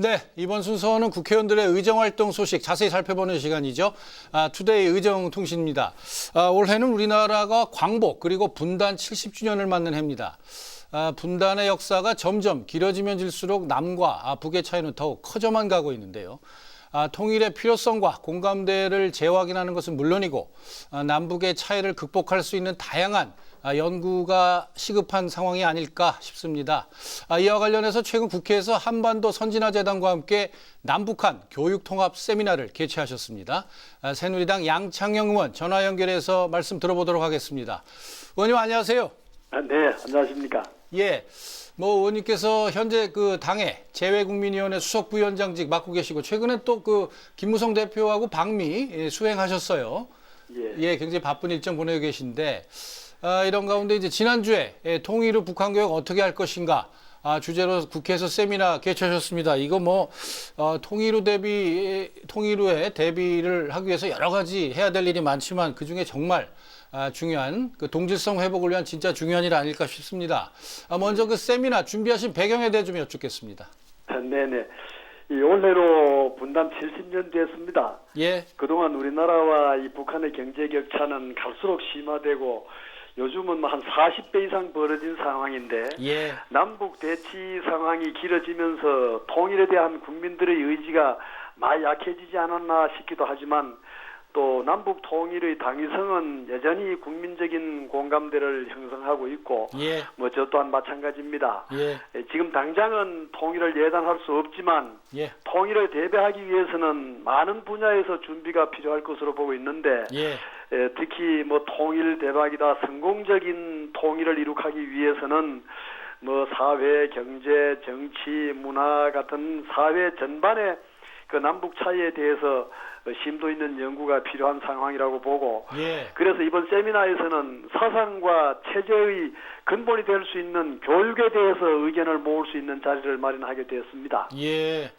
네, 이번 순서는 국회의원들의 의정활동 소식 자세히 살펴보는 시간이죠. 아, 투데이 의정통신입니다. 아, 올해는 우리나라가 광복 그리고 분단 70주년을 맞는 해입니다. 아, 분단의 역사가 점점 길어지면 질수록 남과 아, 북의 차이는 더욱 커져만 가고 있는데요. 아, 통일의 필요성과 공감대를 재확인하는 것은 물론이고 아, 남북의 차이를 극복할 수 있는 다양한 아, 연구가 시급한 상황이 아닐까 싶습니다. 아, 이와 관련해서 최근 국회에서 한반도 선진화재단과 함께 남북한 교육통합 세미나를 개최하셨습니다. 아, 새누리당 양창영 의원 전화 연결해서 말씀 들어보도록 하겠습니다. 의원님 안녕하세요. 아, 네, 안녕하십니까. 예. 뭐 의원님께서 현재 그 당의 재외국민위원회 수석 부위원장직 맡고 계시고 최근에 또 그 김무성 대표하고 방미 예, 수행하셨어요. 예. 예, 굉장히 바쁜 일정 보내고 계신데 아, 이런 가운데 이제 지난주에 예, 통일 후 북한 교육 어떻게 할 것인가 아, 주제로 국회에서 세미나 개최하셨습니다. 이거 뭐 어, 통일 후 대비 통일 후에 대비를 하기 위해서 여러 가지 해야 될 일이 많지만 그 중에 정말 아, 중요한 그 동질성 회복을 위한 진짜 중요한 일 아닐까 싶습니다. 아, 먼저 그 세미나 준비하신 배경에 대해 좀 여쭙겠습니다. 아, 네네. 이 올해로 분단 70년 됐습니다. 예, 그동안 우리나라와 이 북한의 경제 격차는 갈수록 심화되고 요즘은 뭐 한 40배 이상 벌어진 상황인데 예, 남북 대치 상황이 길어지면서 통일에 대한 국민들의 의지가 많이 약해지지 않았나 싶기도 하지만 또 남북 통일의 당위성은 여전히 국민적인 공감대를 형성하고 있고 예, 뭐저 또한 마찬가지입니다. 예, 예, 지금 당장은 통일을 예단할 수 없지만 예, 통일을 대비하기 위해서는 많은 분야에서 준비가 필요할 것으로 보고 있는데 예, 예, 특히 뭐 통일 대박이다 성공적인 통일을 이룩하기 위해서는 뭐 사회, 경제, 정치, 문화 같은 사회 전반의 그 남북 차이에 대해서 심도 있는 연구가 필요한 상황이라고 보고 예. 그래서 이번 세미나에서는 사상과 체제의 근본이 될 수 있는 교육에 대해서 의견을 모을 수 있는 자리를 마련하게 되었습니다. 예.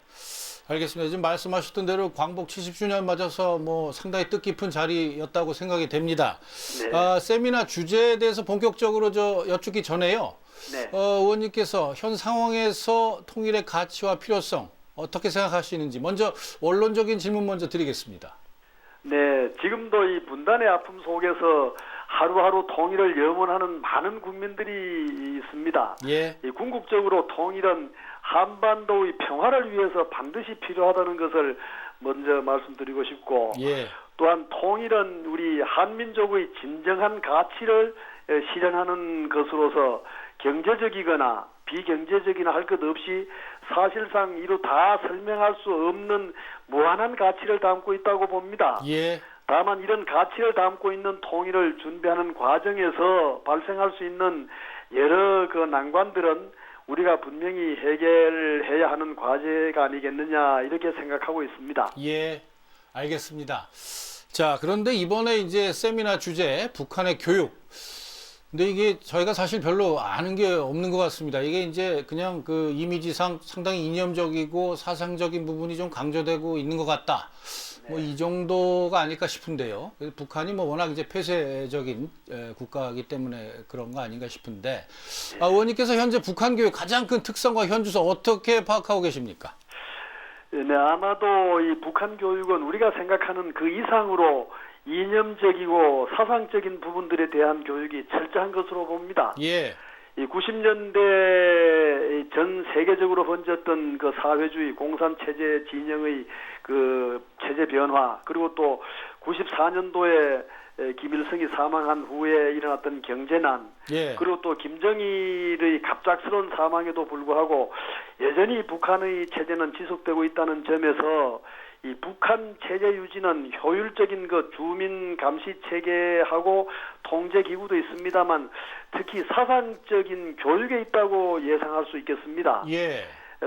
알겠습니다. 지금 말씀하셨던 대로 광복 70주년 맞아서 뭐 상당히 뜻깊은 자리였다고 생각이 됩니다. 네. 아, 세미나 주제에 대해서 본격적으로 저 여쭙기 전에요. 네. 어, 의원님께서 현 상황에서 통일의 가치와 필요성 어떻게 생각하시는지 먼저 원론적인 질문 먼저 드리겠습니다. 네, 지금도 이 분단의 아픔 속에서 하루하루 통일을 염원하는 많은 국민들이 있습니다. 예. 이 궁극적으로 통일은 한반도의 평화를 위해서 반드시 필요하다는 것을 먼저 말씀드리고 싶고 예. 또한 통일은 우리 한민족의 진정한 가치를 에, 실현하는 것으로서 경제적이거나 비경제적이나 할 것 없이 사실상 이루 다 설명할 수 없는 무한한 가치를 담고 있다고 봅니다. 예. 다만 이런 가치를 담고 있는 통일을 준비하는 과정에서 발생할 수 있는 여러 그 난관들은 우리가 분명히 해결해야 하는 과제가 아니겠느냐 이렇게 생각하고 있습니다. 예. 알겠습니다. 자, 그런데 이번에 이제 세미나 주제 북한의 교육. 근데 이게 저희가 사실 별로 아는 게 없는 것 같습니다. 이게 이제 그냥 그 이미지상 상당히 이념적이고 사상적인 부분이 좀 강조되고 있는 것 같다. 뭐 이 정도가 아닐까 싶은데요. 북한이 뭐 워낙 이제 폐쇄적인 에, 국가이기 때문에 그런 거 아닌가 싶은데, 아, 의원님께서 현재 북한 교육 가장 큰 특성과 현주소 어떻게 파악하고 계십니까? 네, 아마도 이 북한 교육은 우리가 생각하는 그 이상으로 이념적이고 사상적인 부분들에 대한 교육이 철저한 것으로 봅니다. 예, 이 90년대 전 세계적으로 번졌던 그 사회주의 공산 체제 진영의 그 체제 변화 그리고 또 94년도에 김일성이 사망한 후에 일어났던 경제난 예, 그리고 또 김정일의 갑작스러운 사망에도 불구하고 여전히 북한의 체제는 지속되고 있다는 점에서 이 북한 체제 유지는 효율적인 그 주민 감시 체계하고 통제 기구도 있습니다만 특히 사상적인 교육에 있다고 예상할 수 있겠습니다. 예,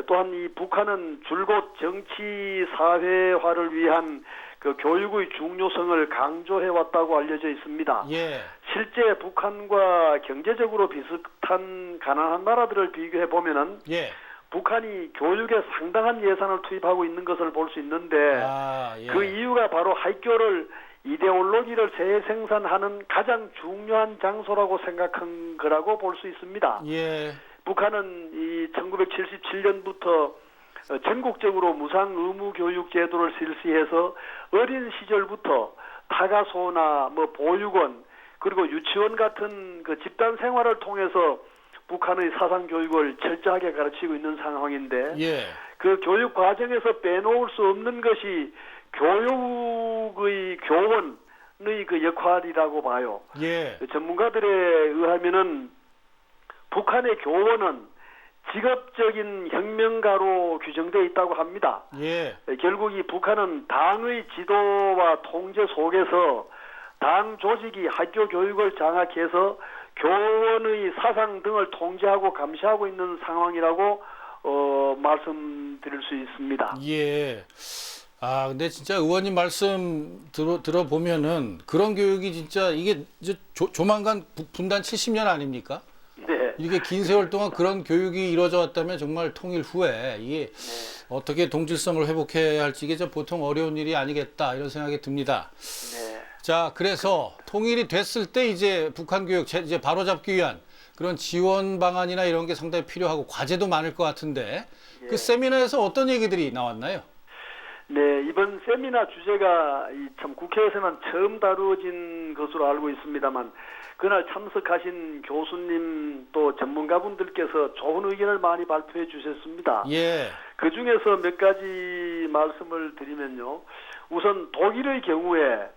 또한 이 북한은 줄곧 정치 사회화를 위한 그 교육의 중요성을 강조해 왔다고 알려져 있습니다. 예, 실제 북한과 경제적으로 비슷한 가난한 나라들을 비교해 보면은 예. 북한이 교육에 상당한 예산을 투입하고 있는 것을 볼 수 있는데 아, 예. 그 이유가 바로 학교를 이데올로기를 재생산하는 가장 중요한 장소라고 생각한 거라고 볼 수 있습니다. 예, 북한은 이 1977년부터 어, 전국적으로 무상 의무 교육 제도를 실시해서 어린 시절부터 타가소나 뭐 보육원 그리고 유치원 같은 그 집단 생활을 통해서 북한의 사상 교육을 철저하게 가르치고 있는 상황인데 예. 그 교육 과정에서 빼놓을 수 없는 것이 교육의 교원의 그 역할이라고 봐요. 예. 전문가들에 의하면은 북한의 교원은 직업적인 혁명가로 규정되어 있다고 합니다. 예. 결국 이 북한은 당의 지도와 통제 속에서 당 조직이 학교 교육을 장악해서 교원의 사상 등을 통제하고 감시하고 있는 상황이라고 어, 말씀드릴 수 있습니다. 예. 아, 근데 진짜 의원님 말씀 들어, 들어보면은 그런 교육이 진짜 이게 이제 조, 조만간 부- 분단 70년 아닙니까? 네. 이게 긴 세월 동안 그런 교육이 이루어져 왔다면 정말 통일 후에 이게 어떻게 동질성을 회복해야 할지 이게 좀 보통 어려운 일이 아니겠다 이런 생각이 듭니다. 네. 자, 그래서 통일이 됐을 때 이제 북한 교육 제- 이제 바로잡기 위한 그런 지원 방안이나 이런 게 상당히 필요하고 과제도 많을 것 같은데 예. 그 세미나에서 어떤 얘기들이 나왔나요? 네, 이번 세미나 주제가 이참 국회에서는 처음 다루어진 것으로 알고 있습니다만 그날 참석하신 교수님 또 전문가분들께서 좋은 의견을 많이 발표해 주셨습니다. 예. 그 중에서 몇 가지 말씀을 드리면요. 우선 독일의 경우에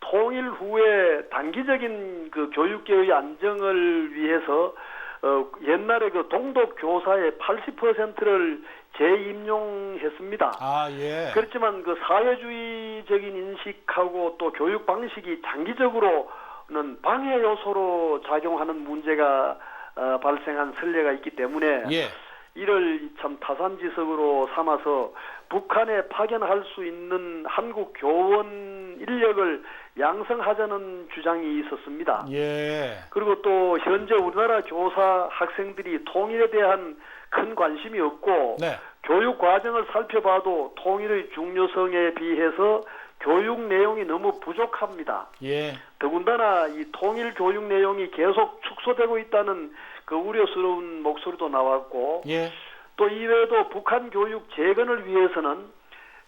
통일 후에 단기적인 그 교육계의 안정을 위해서 어, 옛날에 그 동독 교사의 80%를 재임용했습니다. 아, 예. 그렇지만 그 사회주의적인 인식하고 또 교육 방식이 장기적으로는 방해 요소로 작용하는 문제가 어, 발생한 선례가 있기 때문에 예. 이를 참 타산지석으로 삼아서 북한에 파견할 수 있는 한국 교원 인력을 양성하자는 주장이 있었습니다. 예. 그리고 또 현재 우리나라 교사 학생들이 통일에 대한 큰 관심이 없고 네. 교육 과정을 살펴봐도 통일의 중요성에 비해서 교육 내용이 너무 부족합니다. 예. 더군다나 이 통일 교육 내용이 계속 축소되고 있다는 그 우려스러운 목소리도 나왔고 예. 또 이외에도 북한 교육 재건을 위해서는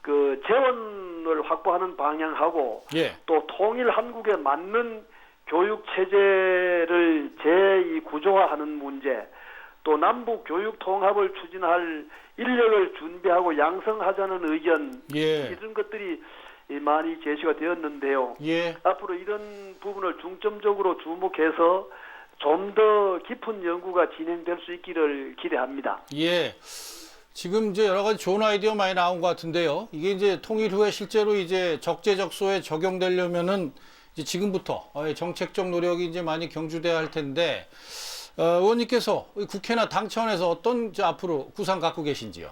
그 재원을 확보하는 방향하고 예. 또 통일 한국에 맞는 교육 체제를 재구조화하는 문제, 또 남북 교육 통합을 추진할 인력을 준비하고 양성하자는 의견 예. 이런 것들이 이 많이 제시가 되었는데요. 예. 앞으로 이런 부분을 중점적으로 주목해서 좀 더 깊은 연구가 진행될 수 있기를 기대합니다. 예. 지금 이제 여러 가지 좋은 아이디어 많이 나온 것 같은데요. 이게 이제 통일 후에 실제로 이제 적재적소에 적용되려면은 이제 지금부터 어, 정책적 노력이 이제 많이 경주돼야 할 텐데 어, 의원님께서 이 국회나 당 차원에서 어떤 앞으로 구상 갖고 계신지요?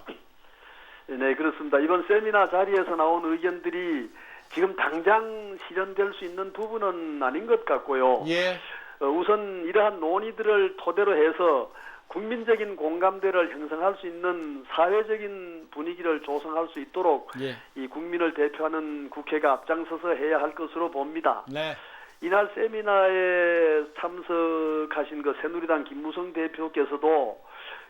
네, 그렇습니다. 이번 세미나 자리에서 나온 의견들이 지금 당장 실현될 수 있는 부분은 아닌 것 같고요. 예. 어, 우선 이러한 논의들을 토대로 해서 국민적인 공감대를 형성할 수 있는 사회적인 분위기를 조성할 수 있도록 예. 이 국민을 대표하는 국회가 앞장서서 해야 할 것으로 봅니다. 네. 이날 세미나에 참석하신 그 새누리당 김무성 대표께서도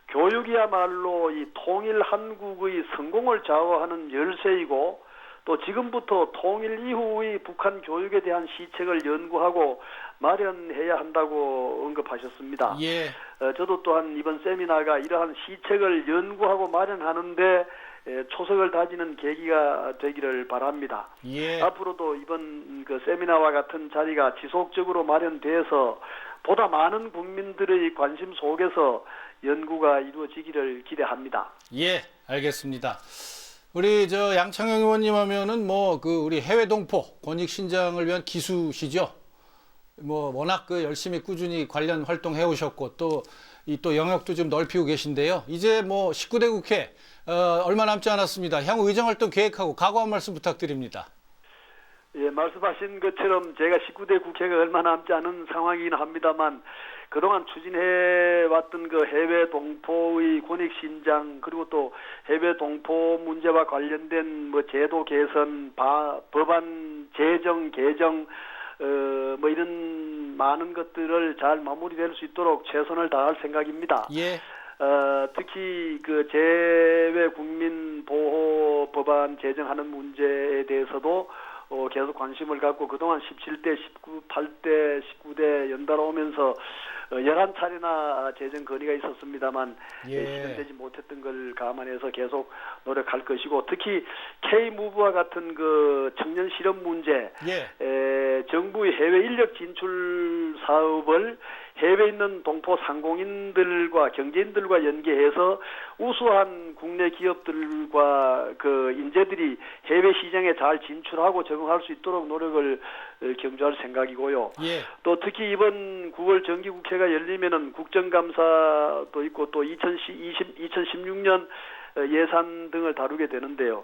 교육이야말로 이 통일 한국의 성공을 좌우하는 열쇠이고 또 지금부터 통일 이후의 북한 교육에 대한 시책을 연구하고 마련해야 한다고 언급하셨습니다. 예. 어, 저도 또한 이번 세미나가 이러한 시책을 연구하고 마련하는데 에, 초석을 다지는 계기가 되기를 바랍니다. 예. 앞으로도 이번 그 세미나와 같은 자리가 지속적으로 마련돼서 보다 많은 국민들의 관심 속에서 연구가 이루어지기를 기대합니다. 예. 알겠습니다. 우리 저 양창영 의원님 하면은 뭐 그 우리 해외 동포 권익 신장을 위한 기수시죠. 뭐 워낙 그 열심히 꾸준히 관련 활동 해 오셨고 또 이 또 영역도 좀 넓히고 계신데요. 이제 뭐 19대 국회 어, 얼마 남지 않았습니다. 향후 의정 활동 계획하고 각오 한 말씀 부탁드립니다. 예, 말씀하신 것처럼 제가 19대 국회가 얼마 남지 않은 상황이긴 합니다만 그동안 추진해 왔던 그 해외 동포의 권익 신장 그리고 또 해외 동포 문제와 관련된 뭐 제도 개선, 바, 법안 제정 개정 어, 뭐 이런 많은 것들을 잘 마무리될 수 있도록 최선을 다할 생각입니다. 예. 어, 특히 그 재외 국민 보호 법안 제정하는 문제에 대해서도 어, 계속 관심을 갖고 그동안 17대, 19, 8대, 19대 연달아 오면서 어, 11차례나 제정 건의가 있었습니다만 예. 예, 실현되지 못했던 걸 감안해서 계속 노력할 것이고 특히 K-무브와 같은 그 청년 실업 문제 예. 에, 정부의 해외 인력 진출 사업을 해외에 있는 동포 상공인들과 경제인들과 연계해서 우수한 국내 기업들과 그 인재들이 해외 시장에 잘 진출하고 적응할 수 있도록 노력을 어, 경주할 생각이고요. 예. 또 특히 이번 9월 정기국회가 열리면은 국정감사도 있고 또 2020, 2016년 어, 예산 등을 다루게 되는데요.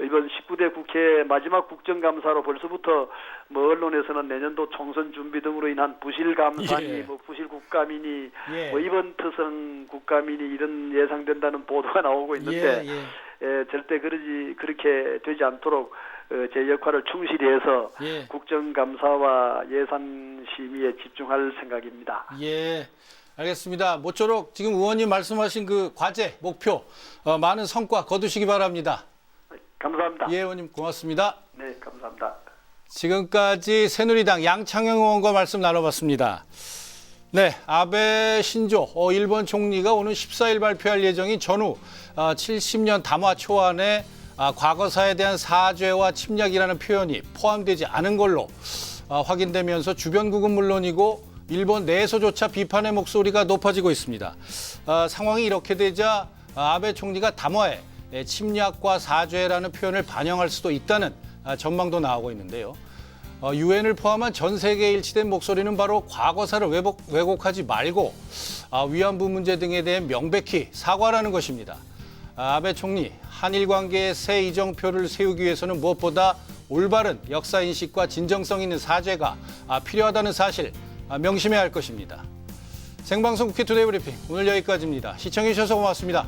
이번 19대 국회 마지막 국정감사로 벌써부터 뭐 언론에서는 내년도 총선 준비 등으로 인한 부실 감사니 예. 뭐 부실 국감이니 예. 뭐 이번 특성 국감이니 이런 예상된다는 보도가 나오고 있는데 예, 예. 에, 절대 그러지 그렇게 되지 않도록 어, 제 역할을 충실히 해서 예. 국정감사와 예산 심의에 집중할 생각입니다. 예. 알겠습니다. 모쪼록 지금 의원님 말씀하신 그 과제, 목표, 어, 많은 성과 거두시기 바랍니다. 감사합니다. 예, 의원님 고맙습니다. 네, 감사합니다. 지금까지 새누리당 양창영 의원과 말씀 나눠봤습니다. 네, 아베 신조 어, 일본 총리가 오는 14일 발표할 예정인 전후 아, 70년 담화 초안에 아, 과거사에 대한 사죄와 침략이라는 표현이 포함되지 않은 걸로 아, 확인되면서 주변국은 물론이고 일본 내에서조차 비판의 목소리가 높아지고 있습니다. 아, 상황이 이렇게 되자 아, 아베 총리가 담화에 예, 침략과 사죄라는 표현을 반영할 수도 있다는 아, 전망도 나오고 있는데요. 어, 유엔을 포함한 전 세계에 일치된 목소리는 바로 과거사를 왜곡, 왜곡하지 말고 아, 위안부 문제 등에 대해 명백히 사과라는 것입니다. 아, 아베 총리, 한일 관계의 새 이정표를 세우기 위해서는 무엇보다 올바른 역사 인식과 진정성 있는 사죄가 아, 필요하다는 사실 아, 명심해야 할 것입니다. 생방송 국회 투데이 브리핑 오늘 여기까지입니다. 시청해 주셔서 고맙습니다.